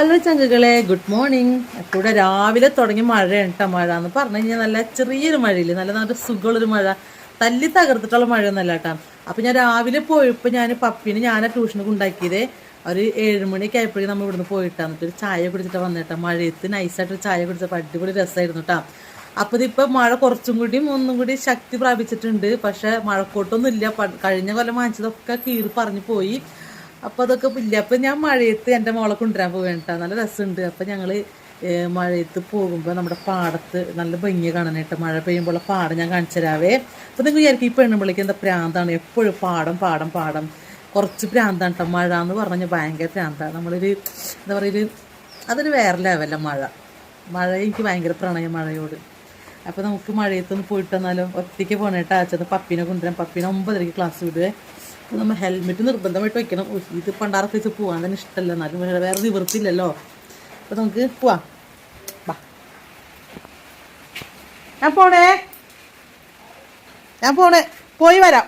Hello ചങ്കുകളെ. Good morning ഇവിടെ രാവിലെ തുടങ്ങി മഴയാണ് കേട്ടോ മഴ. എന്ന് പറഞ്ഞു കഴിഞ്ഞാൽ നല്ല ചെറിയൊരു മഴയില്ല? നല്ല നല്ല സുഖമുള്ളൊരു മഴ. തല്ലി തകർത്തിട്ടുള്ള മഴയൊന്നല്ല കേട്ടോ അപ്പം ഞാൻ രാവിലെ പോയപ്പോൾ ഞാൻ പപ്പിന് ഞാൻ ട്യൂഷന് ഉണ്ടാക്കിയത്. ഒരു ഏഴ് മണിയൊക്കെ ആയപ്പോഴേക്കും നമ്മൾ ഇവിടുന്ന് പോയിട്ടാണ് ഒരു ചായ കുടിച്ചിട്ട് വന്നിട്ടാ മഴയത്ത് നൈസായിട്ടൊരു ചായ കുടിച്ചപ്പോൾ അടിപൊളി രസമായിരുന്നു കേട്ടോ അപ്പോൾ ഇതിപ്പോൾ മഴ കുറച്ചും കൂടി ഒന്നും കൂടി ശക്തി പ്രാപിച്ചിട്ടുണ്ട്. പക്ഷേ മഴക്കോട്ടൊന്നുമില്ല. കഴിഞ്ഞ കൊല്ലം വാങ്ങിച്ചതൊക്കെ കീറി പറഞ്ഞു പോയി. അപ്പോൾ അതൊക്കെ ഇല്ല. അപ്പൊ ഞാൻ മഴയത്ത് എന്റെ മോളെ കൊണ്ടുവരാൻ പോകേണ്ട നല്ല രസമുണ്ട്. അപ്പൊ ഞങ്ങൾ മഴയത്ത് പോകുമ്പോൾ നമ്മുടെ പാടത്ത് നല്ല ഭംഗി കാണാനായിട്ട് മഴ പെയ്യുമ്പോൾ പാടം ഞാൻ കാണിച്ചു തരാവേ. അപ്പോൾ നിങ്ങൾ വിചാരിക്കും ഈ പെണ്ണുമ്പിളിക്ക് എന്താ പ്രാന്താണ്. എപ്പോഴും പാടം പാടം പാടം. കുറച്ച് പ്രാന്താണ് കേട്ടോ മഴ എന്ന് പറഞ്ഞാൽ ഭയങ്കര പ്രാന്താണ് നമ്മളൊരു എന്താ പറയുക അതൊരു വേറെ ലെവലല്ല മഴ. മഴ എനിക്ക് ഭയങ്കര പ്രണയം മഴയോട്. അപ്പോൾ നമുക്ക് മഴയത്തൊന്ന് പോയിട്ട് വന്നാലോ? ഒറ്റയ്ക്ക് പോണേട്ടാ. അച്ഛൻ പപ്പീനെ കൊണ്ടുവരാൻ പപ്പീനെ ഒമ്പതരയ്ക്ക് ക്ലാസ് വിടുവേ. നമ്മൾ ഹെൽമെറ്റ് നിർബന്ധമായിട്ട് വയ്ക്കണം ഇത് പണ്ടാറ വെച്ച് പോകാൻ തന്നെ ഇഷ്ടമല്ല. എന്നാലും വേറെ നിവൃത്തിയില്ലല്ലോ അപ്പോൾ നമുക്ക് പോവാം. ഞാൻ പോണേ. ഞാൻ പോണേ. പോയി വരാം.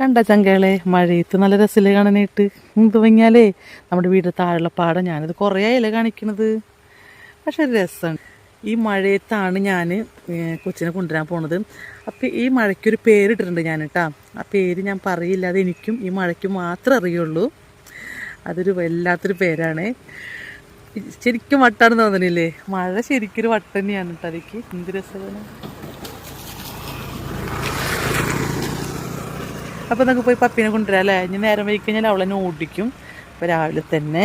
കണ്ട ചങ്കകളെ മഴയത്ത് നല്ല രസമില്ലേ കാണാനായിട്ട്? എന്ത് തുടങ്ങിയാലേ നമ്മുടെ വീട് താഴെയുള്ള പാടം ഞാനിത് കുറേ ആയല്ലേ കാണിക്കണത്. പക്ഷെ രസമുണ്ട്. രസമാണ് ഈ മഴയത്താണ് ഞാൻ കൊച്ചിനെ കൊണ്ടുവരാൻ പോണത്. അപ്പം ഈ മഴയ്ക്കൊരു പേരിട്ടിട്ടുണ്ട് ഞാൻ കേട്ടോ ആ പേര് ഞാൻ പറയില്ല അത് എനിക്കും ഈ മഴയ്ക്ക് മാത്രമേ അറിയുള്ളൂ. അതൊരു വല്ലാത്തൊരു പേരാണ്. ശരിക്കും വട്ടാണെന്ന് തോന്നണില്ലേ? മഴ ശരിക്കും വട്ട് തന്നെയാണ് കേട്ടോ അതിക്ക്. എന്ത് രസമാണ്. അപ്പോൾ നമുക്ക് പോയി പപ്പീനെ കൊണ്ടുവരാം അല്ലേ? ഇനി നേരം വൈകി കഴിഞ്ഞാൽ അവളെന്നെ ഓടിക്കും. അപ്പോൾ രാവിലെ തന്നെ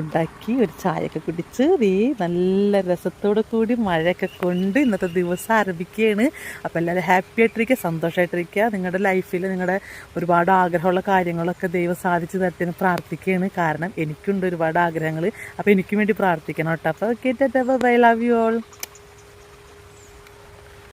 ഉണ്ടാക്കി ഒരു ചായയൊക്കെ കുടിച്ച് ദേ നല്ല രസത്തോടു കൂടി മഴയൊക്കെ കൊണ്ട് ഇന്നത്തെ ദിവസം ആരംഭിക്കുകയാണ്. അപ്പോൾ എല്ലാവരും ഹാപ്പി ആയിട്ടിരിക്കുക സന്തോഷമായിട്ടിരിക്കുക നിങ്ങളുടെ ലൈഫിൽ നിങ്ങളുടെ ഒരുപാട് ആഗ്രഹമുള്ള കാര്യങ്ങളൊക്കെ ദൈവം സാധിച്ചു തരത്തിന് പ്രാർത്ഥിക്കുകയാണ്. കാരണം എനിക്കുണ്ട് ഒരുപാട് ആഗ്രഹങ്ങൾ അപ്പോൾ എനിക്കും വേണ്ടി പ്രാർത്ഥിക്കണം കേട്ടോ. അപ്പോൾ okay bye love you all